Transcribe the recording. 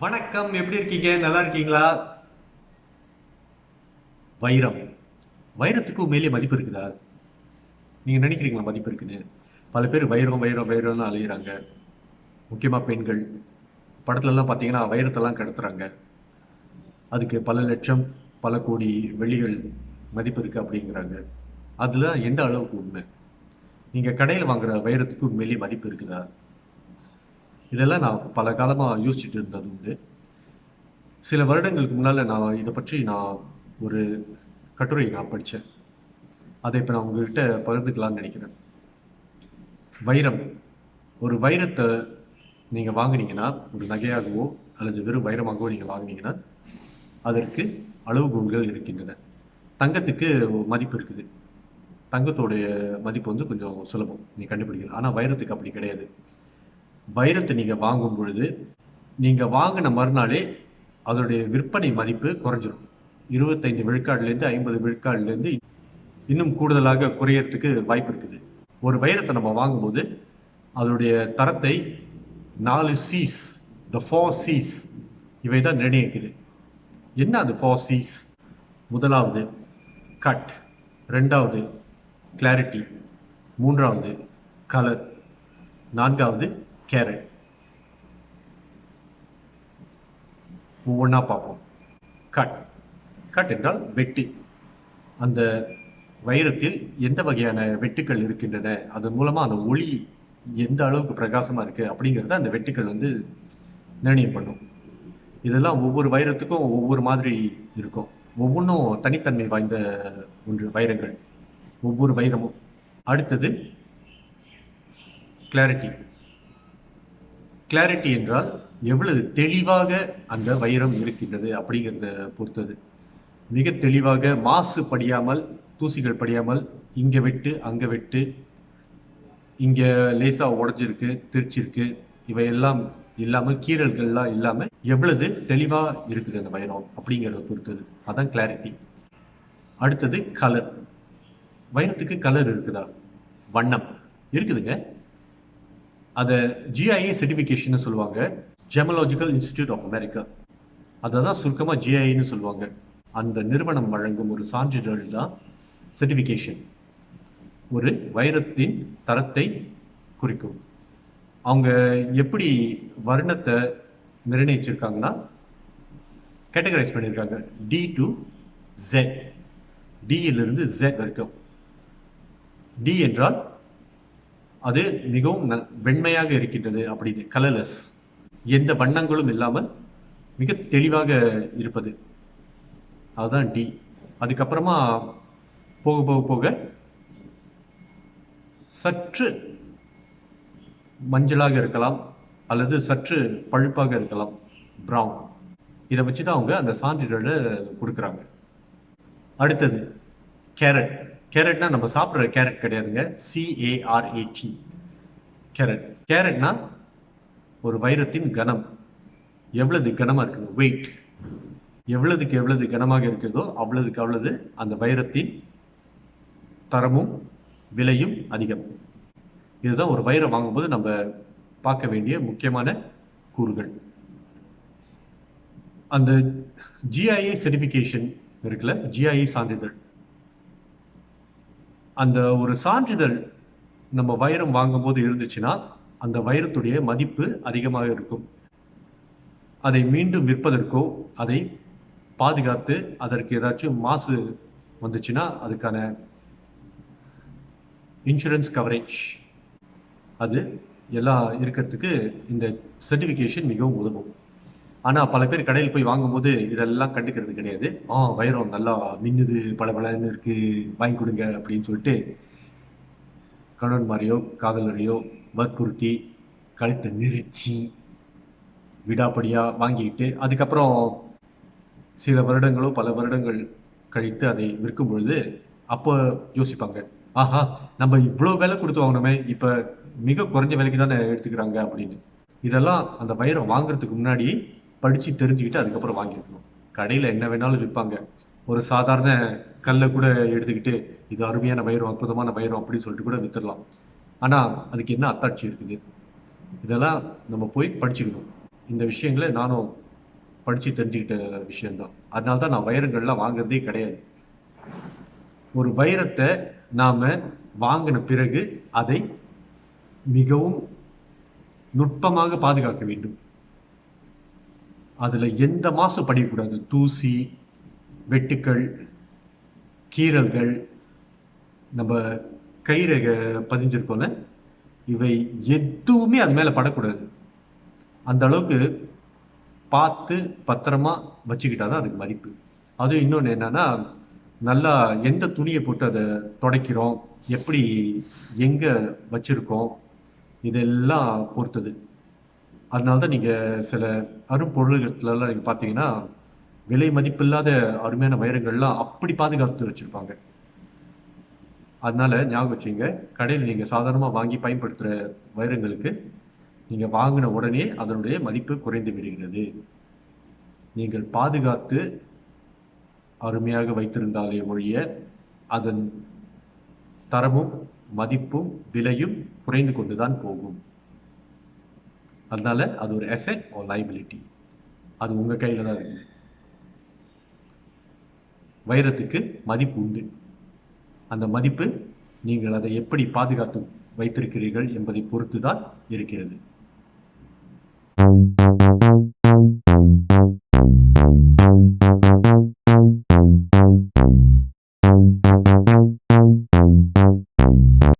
வணக்கம் எப்படி இருக்கீங்க? நல்லா இருக்கீங்களா? வைரம். வைரத்துக்கு மேலே மதிப்பு இருக்குதா? நீங்க நினைக்கிறீங்களா மதிப்பு இருக்குன்னு? பல பேர் வைரம் வைரம் வைரம்னு அலையிறாங்க. முக்கியமா பெண்கள். படத்துலலாம் பார்த்தீங்கன்னா வைரத்தெல்லாம் கடத்துறாங்க. அதுக்கு பல லட்சம் பல கோடி வெள்ளிகள் மதிப்பு இருக்கு அப்படிங்கிறாங்க. அதுல எந்த அளவுக்கு உண்மை? நீங்க கடையில் வாங்குற வைரத்துக்கு உண்மையிலேயே மதிப்பு இருக்குதா? இதெல்லாம் நான் பல காலமாக யோசிச்சுட்டு இருந்தது உண்டு. சில வருடங்களுக்கு முன்னால் நான் இதை பற்றி நான் ஒரு கட்டுரை நான் படித்தேன். அதை இப்போ நான் உங்ககிட்ட பகிர்ந்துக்கலாம்னு நினைக்கிறேன். வைரம். ஒரு வைரத்தை நீங்கள் வாங்குனீங்கன்னா ஒரு நகையாகவோ அல்லது வெறும் வைரமாகவோ நீங்கள் வாங்குனீங்கன்னா அதற்கு அளவுகோல்கள் இருக்கின்றன. தங்கத்துக்கு மதிப்பு இருக்குது. தங்கத்தோடைய மதிப்பு வந்து கொஞ்சம் சுலபம். நீ கண்டுபிடிக்கலாம். ஆனால் வைரத்துக்கு அப்படி கிடையாது. வைரத்தை நீங்கள் வாங்கும் பொழுது நீங்கள் வாங்கின மறுநாளே அதனுடைய விற்பனை மதிப்பு குறைஞ்சிடும் இருபத்தைந்து விழுக்காடுலேருந்து ஐம்பது விழுக்காடுலேருந்து இன்னும் கூடுதலாக குறையறதுக்கு வாய்ப்பு இருக்குது. ஒரு வைரத்தை நம்ம வாங்கும்போது அதனுடைய தரத்தை நாலு சீஸ் த ஃபோர் சீஸ் இவை தான் நிர்ணயிக்குது. என்ன அது ஃபோர் சீஸ் முதலாவது கட் ரெண்டாவது கிளாரிட்டி மூன்றாவது கலர் நான்காவது கேரட் ஒவ்வொன்றா பார்ப்போம். கட். கட் என்றால் வெட்டு. அந்த வைரத்தில் எந்த வகையான வெட்டுக்கள் இருக்கின்றன? அதன் மூலமாக அந்த ஒளி எந்த அளவுக்கு பிரகாசமாக இருக்குது அப்படிங்கிறத அந்த வெட்டுக்கள் வந்து நிர்ணயம் பண்ணும். இதெல்லாம் ஒவ்வொரு வைரத்துக்கும் ஒவ்வொரு மாதிரி இருக்கும். ஒவ்வொன்றும் தனித்தன்மை வாய்ந்த ஒன்று வைரங்கள். ஒவ்வொரு வைரமும். அடுத்தது கிளாரிட்டி கிளாரிட்டி என்றால் எவ்வளவு தெளிவாக அந்த வைரம் இருக்கின்றது அப்படிங்கிறத பொறுத்தது. மிக தெளிவாக மாசு படியாமல் தூசிகள் படியாமல் இங்கே வெட்டு அங்கே வெட்டு இங்கே லேசாக உடஞ்சிருக்கு திருச்சிருக்கு இவையெல்லாம் இல்லாமல் கீறல்கள்லாம் இல்லாமல் எவ்வளவு தெளிவாக இருக்குது அந்த வைரம் அப்படிங்கிறத பொறுத்தது. அதான் கிளாரிட்டி அடுத்தது கலர் வைரத்துக்கு கலர் இருக்குதா? வண்ணம். இருக்குதுங்க. அதை ஜிஐஏ சர்டிஃபிகேஷன் சொல்லுவாங்க. ஜெமலாஜிக்கல் இன்ஸ்டிடியூட் ஆஃப் அமெரிக்கா அதை தான் சுருக்கமாக ஜிஐன்னு சொல்லுவாங்க. அந்த நிறுவனம் வழங்கும் ஒரு சான்றிதழ் தான் சர்டிஃபிகேஷன் ஒரு வைரத்தின் தரத்தை குறிக்கும். அவங்க எப்படி வர்ணத்தை நிர்ணயிச்சிருக்காங்கன்னா கேட்டகரைஸ் பண்ணியிருக்காங்க. டி டு ஜெட் டியிலிருந்து ஜெட் வரைக்கும். டி என்றால் அது மிகவும் வெண்மையாக இருக்கின்றது அப்படின்னு கலர்லெஸ் எந்த வண்ணங்களும் இல்லாமல் மிக தெளிவாக இருப்பது. அதுதான் டி அதுக்கப்புறமா போக போக போக சற்று மஞ்சளாக இருக்கலாம் அல்லது சற்று பழுப்பாக இருக்கலாம். ப்ரௌன் இதை வச்சு தான் அவங்க அந்த சான்றிதழை கொடுக்குறாங்க. அடுத்தது கேரட் கேரட்னா நம்ம சாப்பிட்ற கேரட் கிடையாதுங்க. சிஏஆர்ஏடி கேரட். கேரட்னா ஒரு வைரத்தின் கனம் எவ்வளவு கனமாக இருக்குது வெயிட் எவ்வளவுக்கு எவ்வளவு கனமாக இருக்குதோ அவ்வளவுக்கு அவ்வளவு அந்த வைரத்தின் தரமும் விலையும் அதிகம். இதுதான் ஒரு வைரம் வாங்கும்போது நம்ம பார்க்க வேண்டிய முக்கியமான கூறுகள். அந்த ஜிஐஏ சர்டிஃபிகேஷன் இருக்குல்ல? ஜிஐஏ சான்றிதழ். அந்த ஒரு சான்றிதழ் நம்ம வைரம் வாங்கும்போது இருந்துச்சுன்னா அந்த வைரத்துடைய மதிப்பு அதிகமாக இருக்கும். அதை மீண்டும் விற்பதற்கோ அதை பாதுகாத்து அதற்கு ஏதாச்சும் மாசு வந்துச்சுன்னா அதுக்கான இன்சூரன்ஸ் கவரேஜ். அது எல்லாம் இருக்கிறதுக்கு இந்த சர்டிஃபிகேஷன் மிகவும் உதவும். ஆனால் பல பேர் கடையில் போய் வாங்கும்போது இதெல்லாம் கண்டுக்கிறது கிடையாது. ஆ வைரம் நல்லா மின்னுது பல பலன்னு இருக்கு வாங்கி கொடுங்க அப்படின்னு சொல்லிட்டு கணவன்மாரையோ காதலரையோ வற்புறுத்தி கழுத்தை நெரிச்சி விடாப்படியா வாங்கிக்கிட்டு அதுக்கப்புறம் சில வருடங்களோ பல வருடங்கள் கழித்து அதை விற்கும் பொழுது அப்போ யோசிப்பாங்க ஆஹா நம்ம இவ்வளோ விலை கொடுத்து வாங்கினோமே இப்போ மிக குறைஞ்ச விலைக்கு தானே எடுத்துக்கிறாங்க? அப்படின்னு. இதெல்லாம் அந்த வைரம் வாங்குறதுக்கு முன்னாடி படித்து தெரிஞ்சுக்கிட்டு அதுக்கப்புறம் வாங்கிக்கணும். கடையில் என்ன வேணாலும் விற்பாங்க. ஒரு சாதாரண கல்லை கூட எடுத்துக்கிட்டு இது அருமையான வைரம் அற்புதமான வைரம் அப்படின்னு சொல்லிட்டு கூட வித்துடலாம். ஆனால் அதுக்கு என்ன அத்தாட்சி இருக்குது? இதெல்லாம் நம்ம போய் படிச்சுக்கணும். இந்த விஷயங்களை நானும் படித்து தெரிஞ்சுக்கிட்ட விஷயந்தான் அதனால தான் நான் வைரங்கள்லாம் வாங்குறதே கிடையாது. ஒரு வைரத்தை நாம் வாங்கின பிறகு அதை மிகவும் நுட்பமாக பாதுகாக்க வேண்டும். அதில் எந்த மாசு படிக்கக்கூடாது தூசி வெட்டுக்கள் கீறல்கள் நம்ம கைரேக பதிஞ்சிருக்கோம்ல இவை எதுவுமே அது மேலே படக்கூடாது. அந்த அளவுக்கு பார்த்து பத்திரமா வச்சுக்கிட்டாதான் அதுக்கு மதிப்பு. அதுவும் இன்னொன்று என்னன்னா நல்லா எந்த துணியை போட்டு அதை துடைக்கிறோம் எப்படி எங்கே வச்சுருக்கோம் இதெல்லாம் பொறுத்தது. அதனால தான் நீங்கள் சில அரும்பொருள்களெலாம் நீங்கள் பார்த்தீங்கன்னா விலை மதிப்பில்லாத அருமையான வைரங்கள்லாம் அப்படி பாதுகாத்து வச்சுருப்பாங்க. அதனால் ஞாபகம் வச்சுங்க கடையில் நீங்கள் சாதாரணமாக வாங்கி பயன்படுத்துகிற வைரங்களுக்கு நீங்கள் வாங்கின உடனே அதனுடைய மதிப்பு குறைந்து விடுகிறது. நீங்கள் பாதுகாத்து அருமையாக வைத்திருந்தாலே ஒழிய அதன் தரமும் மதிப்பும் விலையும் குறைந்து கொண்டுதான் போகும். அதனால அது ஒரு அசெட் or லைபிலிட்டி அது உங்க கையில தான் இருக்கு. வைரத்துக்கு மதிப்பு உண்டு. அந்த மதிப்பு நீங்கள் அதை எப்படி பாதுகாத்து வைத்திருக்கிறீர்கள் என்பதை பொறுத்து தான் இருக்கிறது.